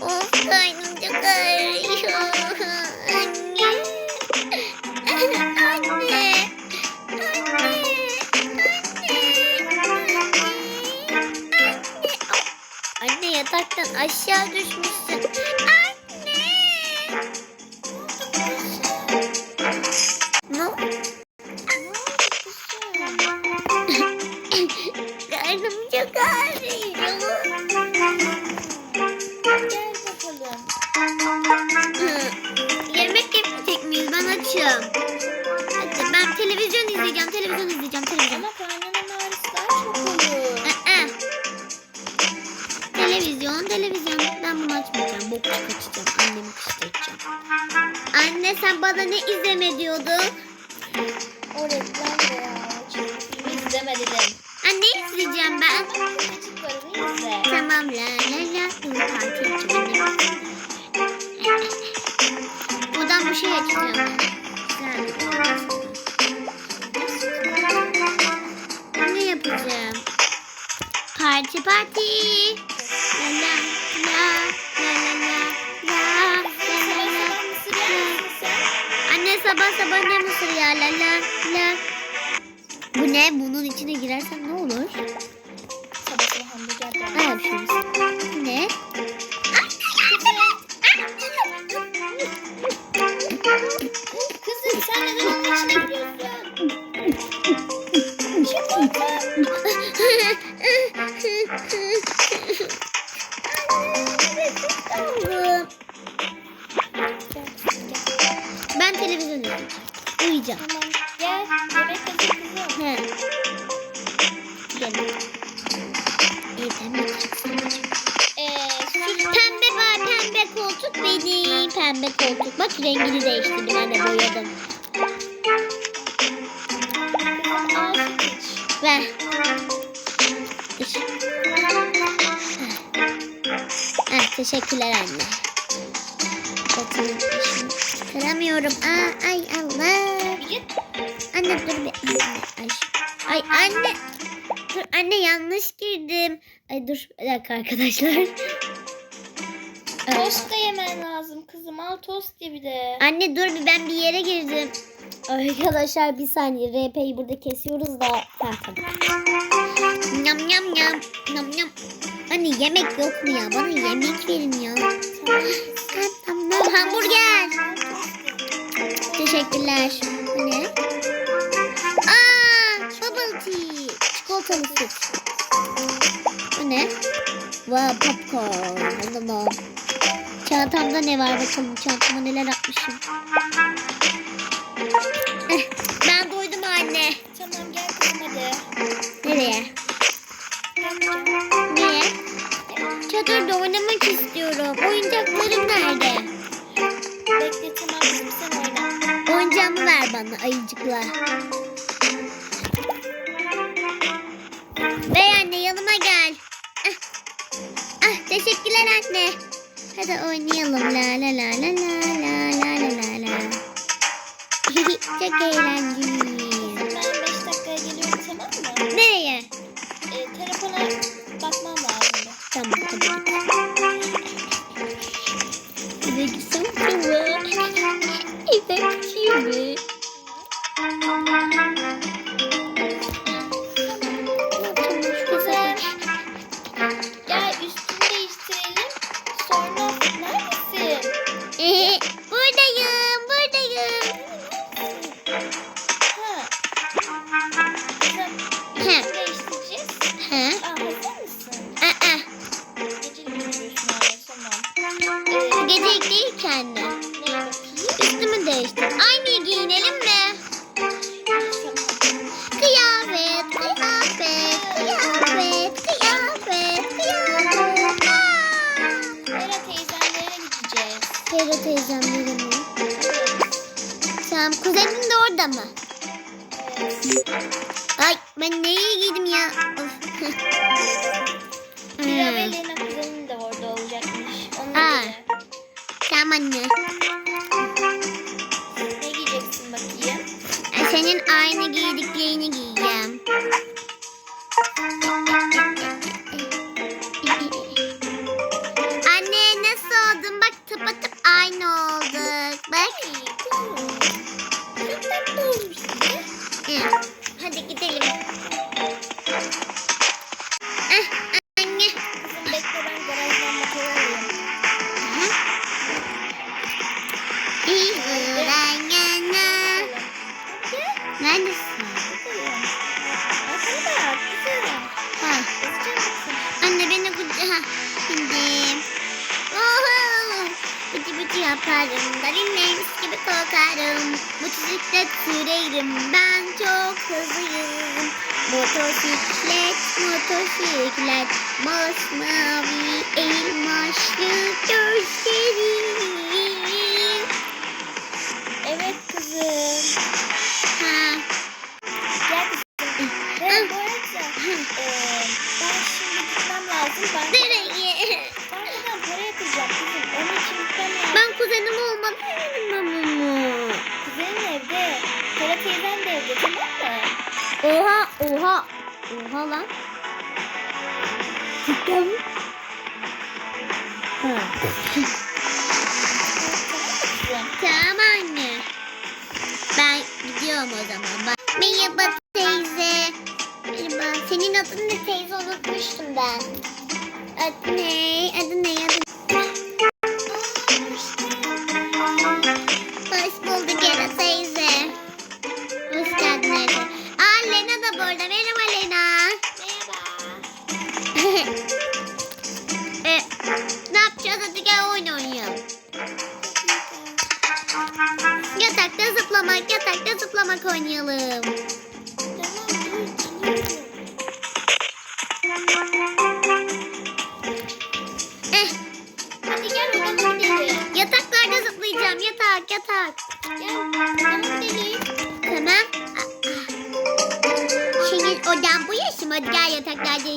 Of karnım çok ağrıyor. Anne. Anne. Anne. Anne yataktan aşağı düşmüşsün. O reklam ya. Çizgi izleme dedim. Anne izleyeceğim ben. Bak kızıcıklarını izle. Tamam la la la. Buradan bir şey açacağım. Ne yapacağım? Parti parti. La la la la la la la la la? Anne sabah sabah ne mısır ya la la. Bu ne? Bunun içine girersem ne olur? Pembe koltuk. Bak rengini değiştirdim ben de boyadım. İç. Ah, teşekkürler anne. Kıramıyorum. Aa, ay Allah. Anne dur bir. Ay, ay. ay anne. Dur anne yanlış girdim. Ay dur bir dakika arkadaşlar. Tost da yemen lazım kızım. Al tost ye bir de. Anne dur bir ben bir yere girdim. Arkadaşlar bir saniye RP'yi burada kesiyoruz da. Ha, tamam. Nyam nyam nyam. Nyam nyam. Anne yemek yok mu ya? Bana yemek verin ya. Tamam tamam. Hamburger. Teşekkürler. Bu ne? Aa, bubble tea. Çikolatalı süt. Bu ne? Wow, popcorn. Tamam. Çantamda ne var bakalım. Çantama neler atmışım. Oynayalım. Bindim. Bıcı bıcı yaparım. Darinlemiş gibi korkarım. Bu bisiklet sürerim. Ben çok hızlıyım. Motosiklet, motosiklet. Masmavi elmaşlı gözlerim. Evet kızım. Ha. Gel kızım. Ve bu arada eee, ben şimdi gitmem lazım. Ben, Oha lan. Cidden mi? Tamam anne. Ben gidiyorum o zaman. Bak. Merhaba teyze. Merhaba. Senin adın ne teyze unutmuştum ben. Adı ne? Adı ne? Adı Eh, Hadi gel odama gidelim. yataklarda zıplayacağım. Yatak, yatak. Gel odama gidelim. Tamam. Ah, ah. Senin odan bu yaşım. Hadi gel yataklarda.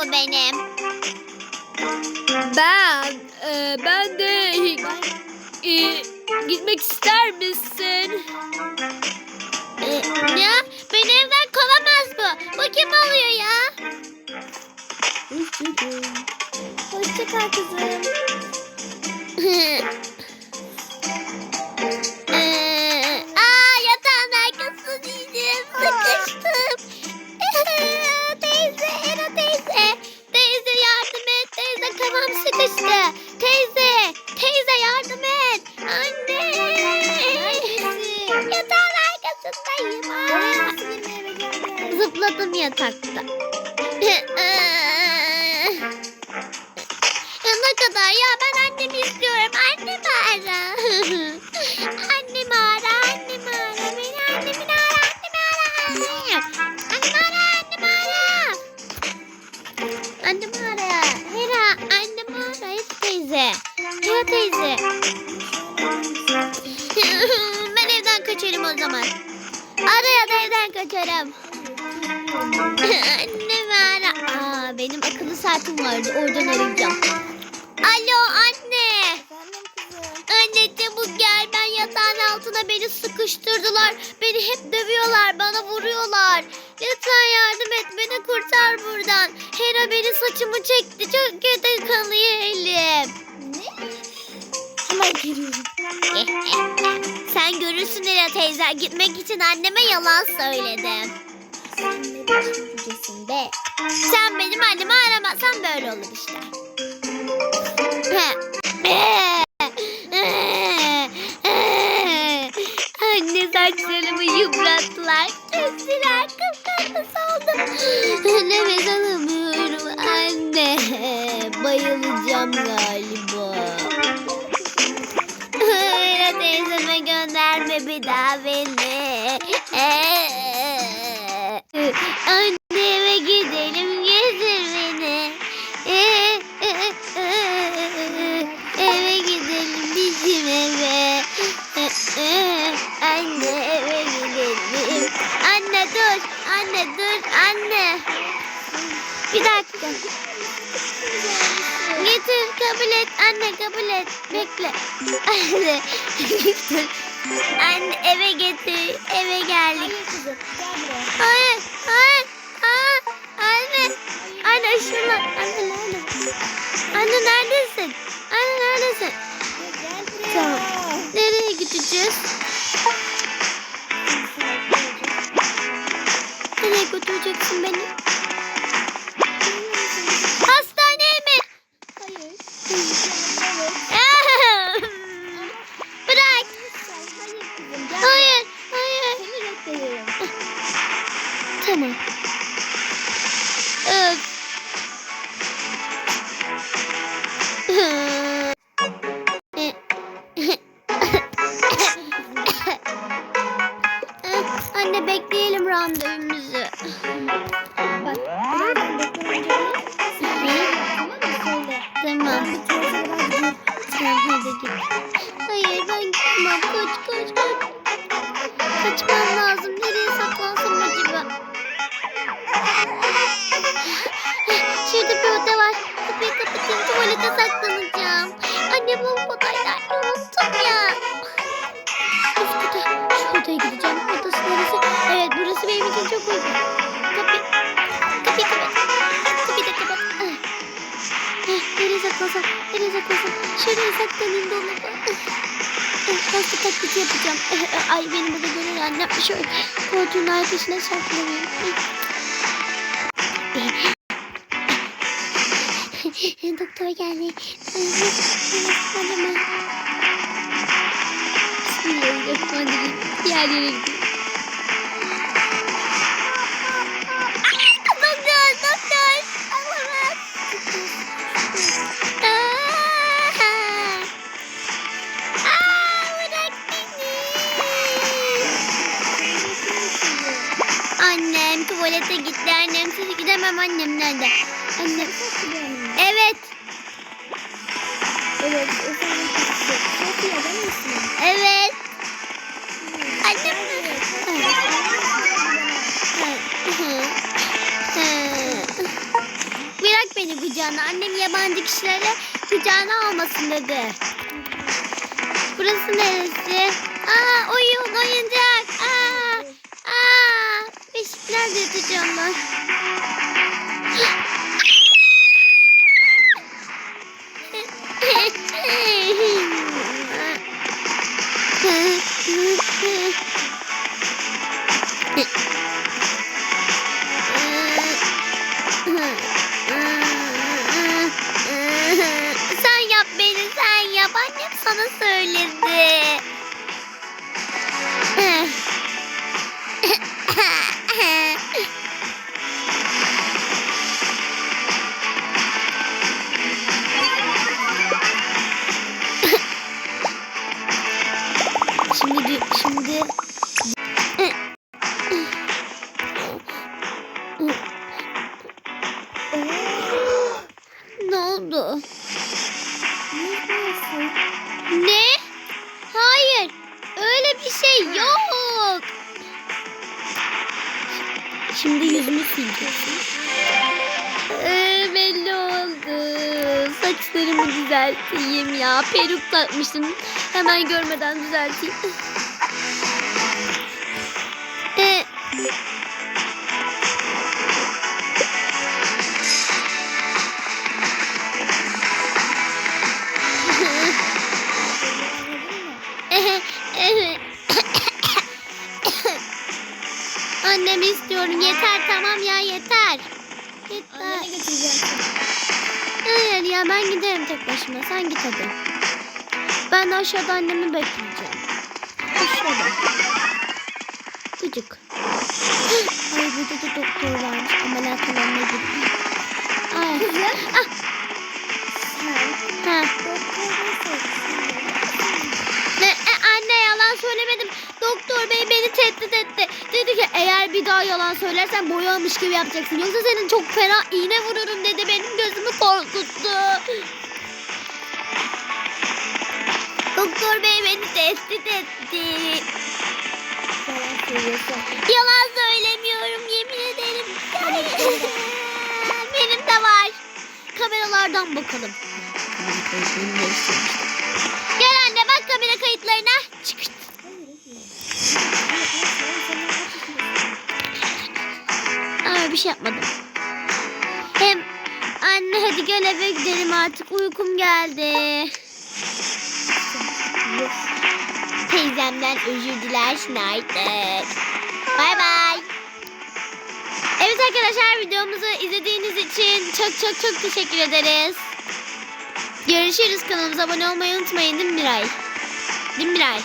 Bu benim. Ben e, ben de e, gitmek ister misin? E, ya beni evden kovamaz bu. Bu kim oluyor ya? Hoşça kal kızım. Zıpladım yatakta. ya ne kadar ya ben annemi istiyorum. Annemi ara. annemi ara, annemi ara. Beni annemi ara, annemi ara. Annemi ara, annemi ara. Annemi ara. Hera, annemi ara. Hera teyze. Hera teyze. ben evden kaçarım o zaman. Araya da evden kaçarım. Anne ara. Aa, benim akıllı saatim vardı. Oradan arayacağım. Alo anne. Anne çabuk gel. Ben yatağın altına beni sıkıştırdılar. Beni hep dövüyorlar. Bana vuruyorlar. Lütfen yardım et. Beni kurtar buradan. Hera beni saçımı çekti. Çok kötü kanıyor elim. Ne? Hemen geliyorum. Sen görürsün Hera teyze. Gitmek için anneme yalan söyledim. Be? Sen benim annemi aramazsan böyle olur işte. Anne saçlarımı yıprattılar. Kestiler kıpkırmızı oldum. Nefes alamıyorum anne. Bayılacağım galiba. Öyle teyzeme gönderme bir daha beni. Bekle. Anne. Anne eve getir. Eve geldik. Hayır kızım. Hayır hayır. Aa, anne. Anne şuna. Anne nerede? Anne neredesin? Anne neredesin? Gel buraya. Tamam. Nereye gideceğiz? Nereye götüreceksin beni? Tamam. Öf. Anne Kapıyı kapatayım. Tuvalete saklanacağım. Annem lavaboda unuttum ya. Üst kata. Şu odaya gideceğim. Odası neresi? Evet burası benim için çok uygun. Kapı. Kapıyı kapat. Kapıyı da kapat. Ah. Ah, Nereye saklansam? Nereye saklansam? Şuraya saklanayım dolaba. Ah, Hasta taklidi yapacağım. Ah, Ay benim burada görür annem. Şöyle koltuğun arkasına saklanayım. Doktor geldi. Bismillahirrahmanirrahim. Diğer yere gidiyor. Annem tuvalete gitti. Annem siz gidemem annem nerede? Annem. Evet. Evet? Evet. Annem. Bırak beni kucağına. Annem yabancı kişilere kucağına almasın dedi. Burası neresi? Aa oyun oyuncak. Aa. Aa. Beşik nerede yatacağım Şimdi yüzümü sileceksin. Ee, belli oldu. Saçlarımı düzelteyim ya. Peruk takmıştım. Hemen görmeden düzelteyim. Tamam ya yeter. Yeter. Annene götüreceğim. Hayır ya ben giderim tek başıma. Sen git hadi. Ben de aşağıda annemi bekleyeceğim. Aşağıda. Gıcık. Ay burada da doktor varmış. Ameliyat alanına gidiyor. Ay. Kızım. Ah. Sen Ha. doktor? Ne, e, anne yalan söylemedim. Doktor bey beni tehdit etti. Dedi ki eğer bir daha yalan söylersen boyamış gibi yapacaksın. Yoksa senin çok fena iğne vururum dedi. Benim gözümü korkuttu. Doktor bey beni tehdit etti. Yalan söylemiyorum yemin ederim. Beni da var. Kameralardan bakalım. Gel anne bak kamera kayıtlarına. Çıkırt. Aa, bir şey yapmadım. Hem anne hadi gel eve gidelim artık uykum geldi. Teyzemden özür dilersin artık. Bay bay. Evet arkadaşlar videomuzu izlediğiniz için çok çok çok teşekkür ederiz. Görüşürüz kanalımıza abone olmayı unutmayın değil mi Miray? Değil mi Miray?